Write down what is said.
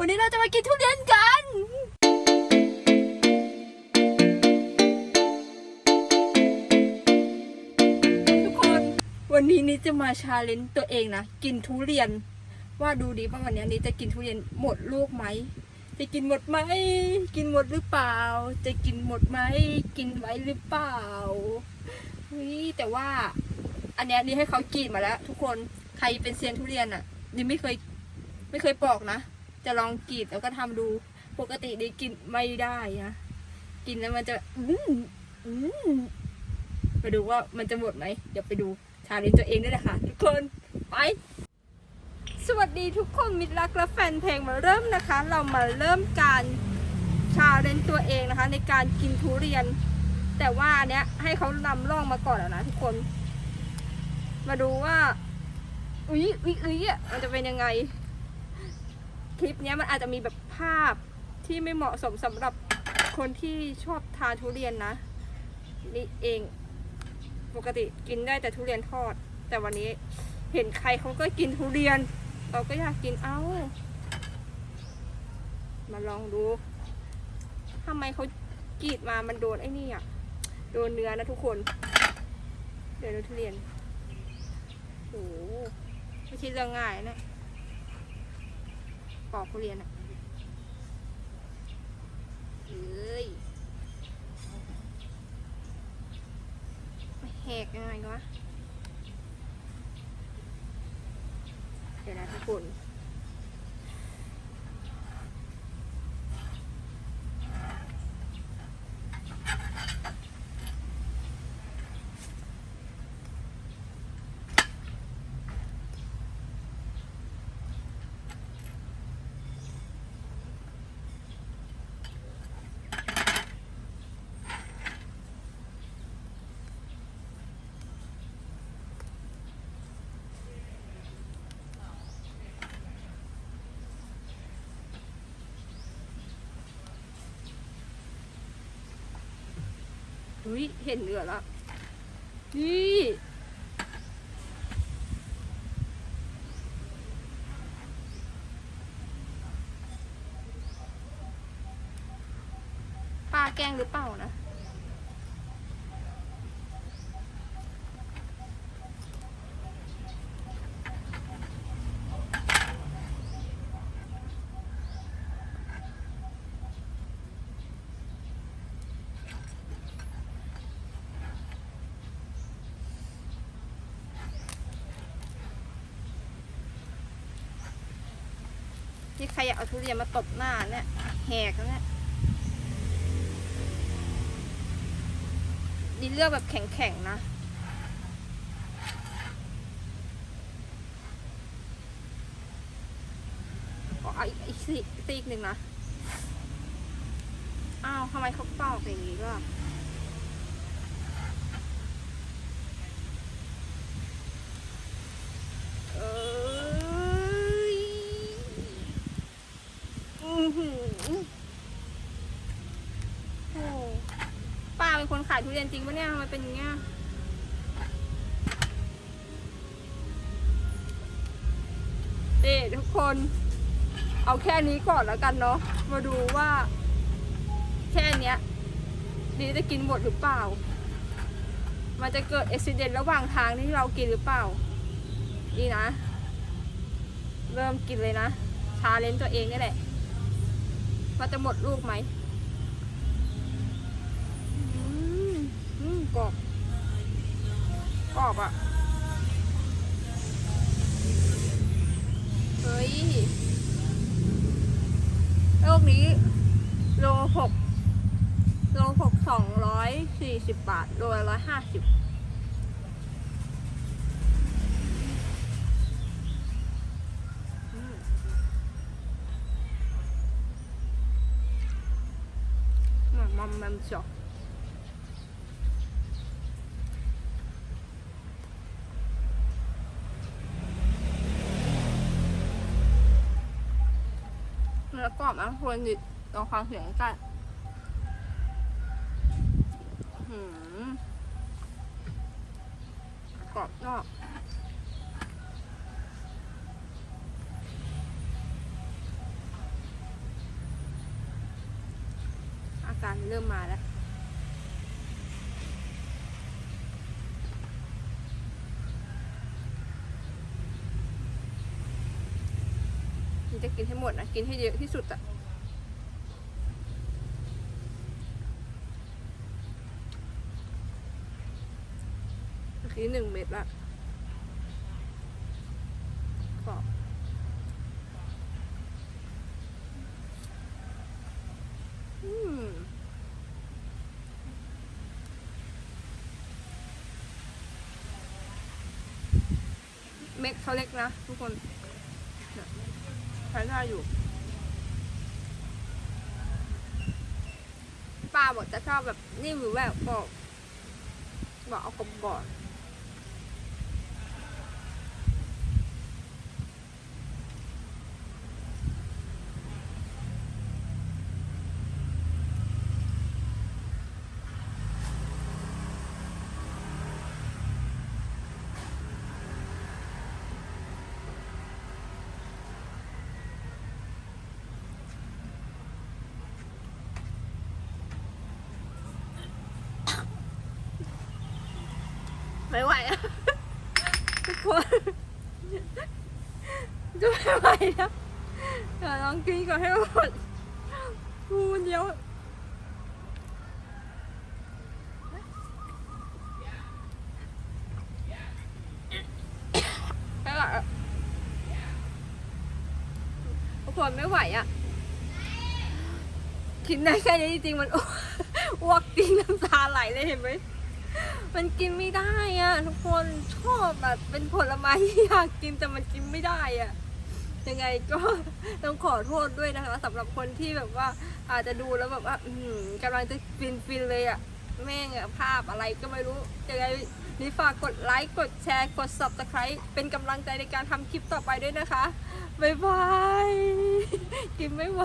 วันนี้เราจะมากินทุเรียนกัน ทุกคนวันนี้นิดจะมาชาเลนจ์ตัวเองนะ กินทุเรียน ว่าดูดีว่าวันนี้นิดจะกินทุเรียนหมดลูกไหม จะกินหมดไหม กินหมดหรือเปล่า จะกินหมดไหม กินไว้หรือเปล่าเฮ้ยแต่ว่า อันเนี้ยนี่ให้เขากรีดมาแล้ว ทุกคนใครเป็นเซียนทุเรียนอะนี่ไม่เคย ไม่เคยปอกนะ จะลองกรีดแล้วก็ทำดูปกตินี่กินไม่ได้นะกินแล้วมันจะอืมอืมมาดูว่ามันจะหมดไหมเดี๋ยวไปดูชาเลนจ์ตัวเองด้วยนะคะทุกคนไป สวัสดีทุกคนมิตรรักและแฟนเพลงมาเริ่มนะคะ เรามาเริ่มการชาเลนจ์ตัวเองนะคะ ในการกินทุเรียน แต่ว่าเนี้ยให้เขานำร่องมาก่อนแล้วนะทุกคน มาดูว่าอุ๊ยอุ๊ยอุ๊ยอะมันจะเป็นยังไง คลิปนี้มันอาจจะมีแบบภาพที่ไม่เหมาะสมสำหรับคนที่ชอบทานทุเรียนนะ นี่เองปกติกินได้แต่ทุเรียนทอด แต่วันนี้เห็นใครเขาก็กินทุเรียน เราก็อยากกินเอ้า มาลองดูทำไมเขากรีดมามันโดนไอ้นี่อะ โดนเนื้อนะทุกคน เดี๋ยวดูทุเรียนโอ้ไม่ใช่เรื่องง่ายนะ ปอกทุเรียนอะเอ้ยแหกยังไงวะเดี๋ยวนะทุกคนุ้ยเห็นเหลือแล้วนี่ปลาแกงหรือเปล่านะ ที่ใครอยากเอาทุเรียนมาตบหน้าเนี่ยแหกแล้วเนี่ยนี่เลือกแบบแข็งๆนะอเอาอีกอีกซีกหนึ่งนะ อ้าวทำไมเขาปอกอย่างนี้ล่ะเอ้ยอื้อหือโอ้ป้ายทุเรียนจริงปะเนี่ยทำไมเป็นอย่างเงี้ยนี่ทุกคน เอาแค่นี้ก่อนแล้วกันเนาะ มาดูว่า แค่เนี้ยดีจะกินหมดหรือเปล่า มันจะเกิดอุบิเหตุระหว่างทางที่เรากินหรือเปล่า นี่นะ เริ่มกินเลยนะ ชาเลนตัวเองนี่แหละว่าจะหมดลูกไหม อบอะ เฮ้ยโลกนี้ โลหกโลหกสองร้อยสี่สิบบาท โลละร้อยห้าสิบมัมมัมมัมจอก อบนะควรดิลองฟังเสียงกันกรอบนอกอาการเริ่มมาแล้ว นจะกินให้หมดนะกินให้เยอะที่สุดอะเมื่อกี้หนึ่งเม็ดละก็อืมเม็ดเขาเล็กนะทุกคนน ใช้ได้อยู่ป้าบอกจะชอบแบบนิ่มหรือแบบกรอบบอกเอากรอบ ไม่ไหวอะทุกคนจะไม่ไหวแล้วเดี๋ยวลองกินก่อนให้หมดพูเดียวไม่ไหวอะทุกคนไม่ไหวอะกินได้แค่นี้จริงๆมันอ้วกจริงน้ำตาไหลเลยเห็นไหม มันกินไม่ได้อะทุกคนชอบแบบเป็นผลไม้ที่อยากกินแต่มันกินไม่ได้อะยังไงก็ต้องขอโทษด้วยนะคะสำหรับคนที่แบบว่าอาจจะดูแล้วแบบว่า อืมกำลังจะฟินฟินๆเลยอะแม่งอะภาพอะไรก็ไม่รู้ยังไงนี่ฝากกดไลค์กดแชร์กด subscribe เป็นกำลังใจในการทำคลิปต่อไปด้วยนะคะ บ๊ายบาย กินไม่ไหว